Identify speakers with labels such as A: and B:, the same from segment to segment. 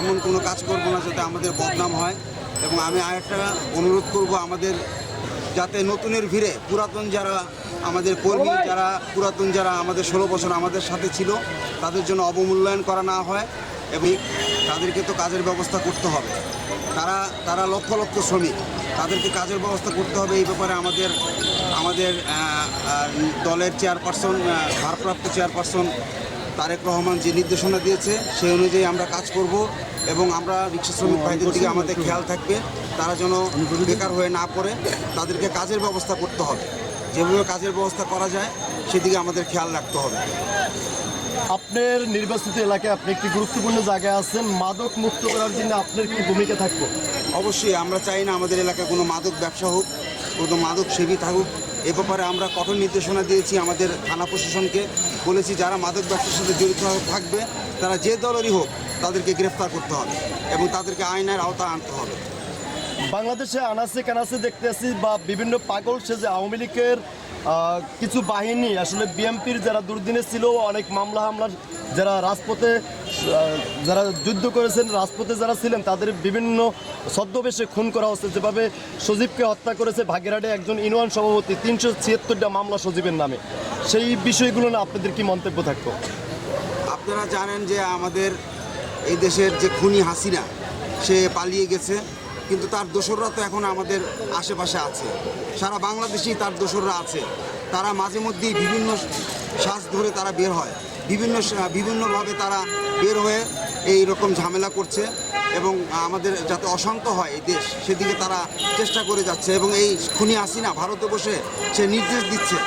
A: এমন কোনো কাজ করব না যাতে আমাদের বদনাম হয়। এবং আমি আরেকটা অনুরোধ করব আমাদের যাতে নতুনের ভিড়ে পুরাতন যারা আমাদের কর্মী, যারা পুরাতন যারা আমাদের ষোলো বছর আমাদের সাথে ছিল, তাদের জন্য অবমূল্যায়ন করা না হয় এবং তাদেরকে তো কাজের ব্যবস্থা করতে হবে। তারা তারা লক্ষ লক্ষ শ্রমিক, তাদেরকে কাজের ব্যবস্থা করতে হবে এই ব্যাপারে আমাদের আমাদের দলের চেয়ারপারসন ভারপ্রাপ্ত চেয়ারপারসন তারেক রহমান যে নির্দেশনা দিয়েছে সেই অনুযায়ী আমরা কাজ করব এবং আমরা রিক্সা শ্রমিক ভাইদের দিকে আমাদের খেয়াল থাকবে। তারা যেন বেকার হয়ে না পড়ে তাদেরকে কাজের ব্যবস্থা করতে হবে। যেভাবে কাজের ব্যবস্থা করা যায় সেদিকে আমাদের খেয়াল রাখতে হবে।
B: আপনার নির্বাচিত এলাকায় আপনি একটি গুরুত্বপূর্ণ জায়গায় আছেন মাদক মুক্ত করার জন্য আপনার কি ভূমিকা থাকবে?
A: অবশ্যই আমরা চাই না আমাদের এলাকায় কোনো মাদক ব্যবসা হোক কোনো মাদক সেবী থাকুক। এ ব্যাপারে আমরা কঠোর নির্দেশনা দিয়েছি আমাদের থানা প্রশাসনকে। বলেছি, যারা মাদক ব্যবসার সাথে জড়িত থাকবে, তারা যে দলেরই হোক, তাদেরকে গ্রেফতার করতে হবে এবং তাদেরকে আইনের আওতায় আনতে হবে।
B: বাংলাদেশে আনাসে কানাসে দেখতেছি বা বিভিন্ন পাগল সেজে আওয়ামী লীগের কিছু বাহিনী, আসলে বিএমপির যারা দুর্দিনে ছিল, অনেক মামলা হামলার যারা রাজপথে যারা যুদ্ধ করেছেন, রাজপথে যারা ছিলেন, তাদের বিভিন্ন ছদ্মবেশে খুন করা হচ্ছে। যেভাবে সজীবকে হত্যা করেছে ভাগেরহাটে একজন ইউনিয়ন সভাপতি, তিনশো ছিয়াত্তরটা মামলা সজীবের নামে। সেই বিষয়গুলো না আপনাদের কি মন্তব্য থাকতো?
A: আপনারা জানেন যে আমাদের এই দেশের যে খুনি হাসিনা, সে পালিয়ে গেছে, কিন্তু তার দোসররা তো এখন আমাদের আশেপাশে আছে। সারা বাংলাদেশেই তার দোসররা আছে। তারা মাঝে মধ্যেই বিভিন্ন শ্বাস ধরে তারা বের হয়। বিভিন্ন বিভিন্নভাবে তারা বের হয়ে এই রকম ঝামেলা করছে এবং আমাদের যাতে অশান্ত হয় এই দেশ, সেদিকে তারা চেষ্টা করে যাচ্ছে এবং এই খুনি হাসিনা ভারতে বসে সে নির্দেশ দিচ্ছে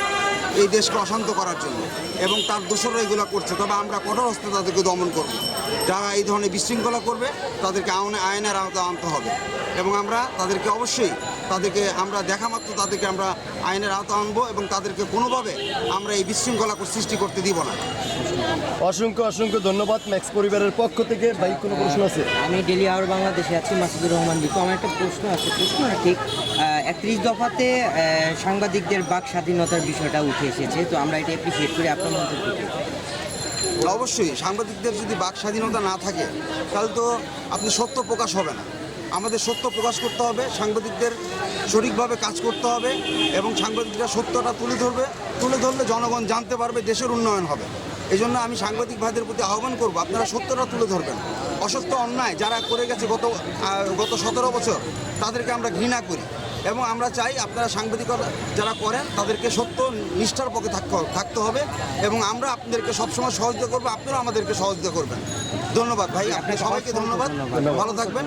A: এই দেশকে অশান্ত করার জন্য এবং তার দোষরা এগুলো করছে। তবে আমরা কঠোর হস্তে তাদেরকে দমন করব। যারা এই ধরনের বিশৃঙ্খলা করবে, তাদেরকে আইনে আইনের আওতা আনতে হবে এবং আমরা তাদেরকে অবশ্যই তাদেরকে আমরা দেখা মাত্র তাদেরকে আমরা আইনের আওতা আনব এবং তাদেরকে কোনোভাবে আমরা এই বিশৃঙ্খলা সৃষ্টি করতে দিব না।
B: অসংখ্য অসংখ্য ধন্যবাদ ম্যাক্স পরিবারের পক্ষ থেকে। ভাই কোনো প্রশ্ন আছে?
C: আমি ডেলি আওয়ার বাংলাদেশে আছি মাসুদুর রহমান দীপু আমার একটা প্রশ্ন আছে প্রশ্ন না ঠিক একত্রিশ দফাতে সাংবাদিকদের বাক স্বাধীনতার বিষয়টা উঠে এসেছে তো আমরা এটা অ্যাপ্রিসিয়েট করি আপনার মন্তব্য?
A: অবশ্যই সাংবাদিকদের যদি বাক স্বাধীনতা না থাকে তাহলে তো আপনি সত্য প্রকাশ হবে না। আমাদের সত্য প্রকাশ করতে হবে সাংবাদিকদের সঠিকভাবে কাজ করতে হবে এবং সাংবাদিকরা সত্যটা তুলে ধরবে তুলে ধরলে জনগণ জানতে পারবে দেশের উন্নয়ন হবে। এই জন্য আমি সাংবাদিক ভাইদের প্রতি আহ্বান করব আপনারা সত্যটা তুলে ধরবেন। অসত্য অন্যায় যারা করে গেছে গত গত সতেরো বছর তাদেরকে আমরা ঘৃণা করি এবং আমরা চাই আপনারা সাংবাদিকতা যারা করেন তাদেরকে সত্য নিষ্ঠার পক্ষে থাকতে থাকতে হবে এবং আমরা আপনাদেরকে সবসময় সহযোগিতা করব আপনারা আমাদেরকে সহযোগিতা করবেন। ধন্যবাদ ভাই আপনি সবাইকে ধন্যবাদ। ভালো থাকবেন।